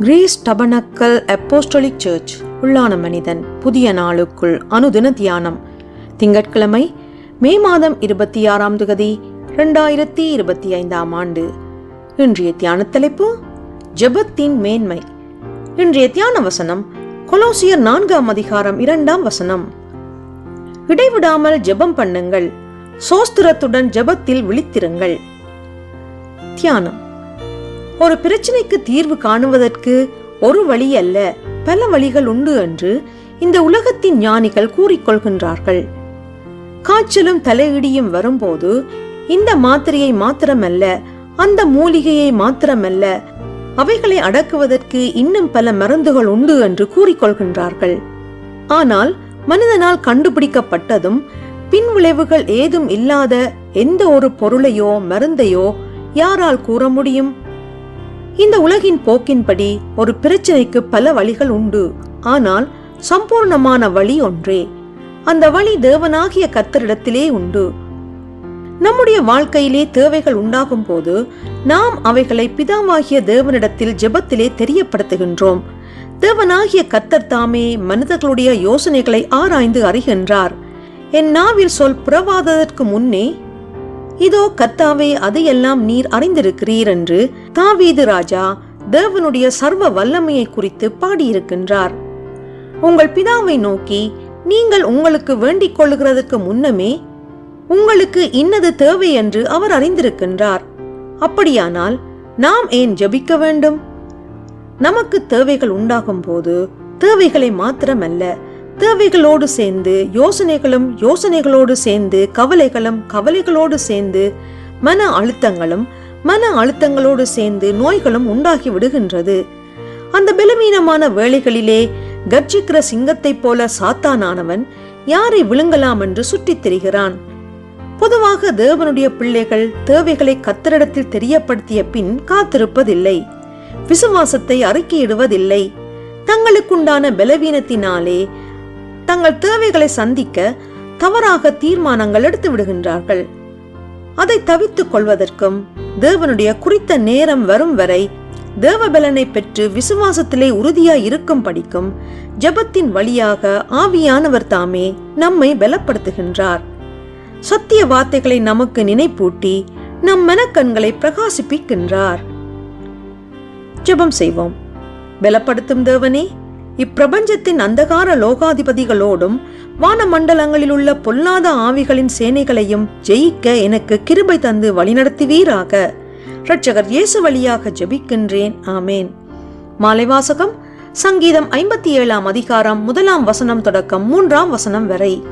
Greece tabernacle apostolic search உள்ளான மனிதன் புதிய நாளுக்குள் அனுதின தியானம் திங்கட்கிழமை மே மாதம் இருபத்தி ஆறாம் தொகுதி ரெண்டாயிரத்தி இருபத்தி ஐந்தாம் ஆண்டு. இன்றைய தியான தலைப்பு ஜெபத்தின் மேன்மை. இன்றைய தியான வசனம் கொலோசியர் நான்காம் அதிகாரம் இரண்டாம் வசனம். இடைவிடாமல் ஜெபம் பண்ணுங்கள் சோஸ்திரத்துடன் ஜெபத்தில் விழித்திருங்கள். தியானம். ஒரு பிரச்சனைக்கு தீர்வு காணுவதற்கு ஒரு வழி அல்ல பல வழிகள் உண்டு என்று இந்த உலகத்தின் ஞானிகள் கூறிக்கொள்கின்றார்கள். காய்ச்சலும் தலையிடியும் வரும்போது இந்த மாத்திரையை மாத்திரமல்ல அந்த மூலிகையை மாத்திரமல்ல அவைகளை அடக்குவதற்கு இன்னும் பல மருந்துகள் உண்டு என்று கூறிக்கொள்கின்றார்கள். ஆனால் மனிதனால் கண்டுபிடிக்கப்பட்டதும் பின் விளைவுகள் ஏதும் இல்லாத எந்த ஒரு பொருளையோ மருந்தையோ யாரால் கூற முடியும்? இந்த உலகின் போக்கின்படி ஒரு பிரச்சனைக்கு பல வழிகள் உண்டு. ஆனால் சம்பூர்ணமான வழி ஒன்றே. அந்த வழி தேவனாகிய கத்தரிடத்திலே உண்டு. நம்முடைய வாழ்க்கையிலே தேவைகள் உண்டாகும் போது நாம் அவைகளை பிதாவாகிய தேவனிடத்தில் ஜெபத்திலே தெரியப்படுத்துகின்றோம். தேவனாகிய கத்தர் தாமே மனிதர்களுடைய யோசனைகளை ஆராய்ந்து அறிகின்றார். என் நாவில் சொல் புறவாததற்கு முன்னே இதோ கர்த்தாவே அதையெல்லாம் நீர் அறிந்திருக்கிறீர் என்று தாவீது ராஜா தேவனுடைய சர்வ வல்லமையை குறித்து பாடியிருக்கின்றார். உங்கள் பிதாவை நோக்கி நீங்கள் உங்களுக்கு வேண்டிக் கொள்ளுகிறதற்கு முன்னமே உங்களுக்கு இன்னது தேவை என்று அவர் அறிந்திருக்கின்றார். அப்படியானால் நாம் ஏன் ஜபிக்க வேண்டும்? நமக்கு தேவைகள் உண்டாகும் போது தேவைகளை மாத்திரமல்ல தேவைகளோடு சேர்ந்து யோசனைகளும் யோசனைகளோடு சேர்ந்து கவலைகளும் கவலைகளோடு சேர்ந்து மன அழுத்தங்களும் மன அழுத்தங்களோடு சேர்ந்து நோய்களும் உண்டாகி விடுகின்றது. அந்த பலவீனமான வேளைகளிலே கர்ஜிக்கிற சிங்கத்தைப் போல சாத்தானானவன் யாரை விழுங்கலாம் என்று சுற்றித் திரிகிறான். பொதுவாக தேவனுடைய பிள்ளைகள் தேவைகளை கத்தரிடத்தில் தெரியப்படுத்திய பின் காத்திருப்பதில்லை. விசுவாசத்தை அறிக்கையிடுவதில்லை. தங்களுக்குண்டான பலவீனத்தினாலே தங்கள் தேவைகளை சந்திக்க தவறாக தீர்மானங்கள் எடுத்து விடுகின்றார்கள். அதை தவித்துக் கொள்வதற்கும் தேவனுடைய குறித்த நேரம் வரும் வரை தேவபலனை பெற்று விசுவாசத்திலே உறுதியாய் இருக்கும் படிக்கும் ஜெபத்தின் வழியாக ஆவியானவர் தாமே நம்மை பலப்படுத்துகின்றார். சத்திய வார்த்தைகளை நமக்கு நினைப்பூட்டி நம் மனக்கண்களை பிரகாசிப்பிக்கின்றார். ஜெபம் செய்வோம். பலப்படுத்தும் தேவனே இப்பிரபஞ்சத்தின் அந்தகார லோகாதிபதிகளோடும் வானமண்டலங்களில் உள்ள பொல்லாத ஆவிகளின் சேனைகளையும் ஜெயிக்க எனக்கு கிருபை தந்து வழிநடத்துவீராக. இரட்சகர் இயேசு வழியாக ஜெபிக்கின்றேன். ஆமேன். மாலைவாசகம் சங்கீதம் ஐம்பத்தி ஏழாம் அதிகாரம் முதலாம் வசனம் தொடக்கம் மூன்றாம் வசனம் வரை.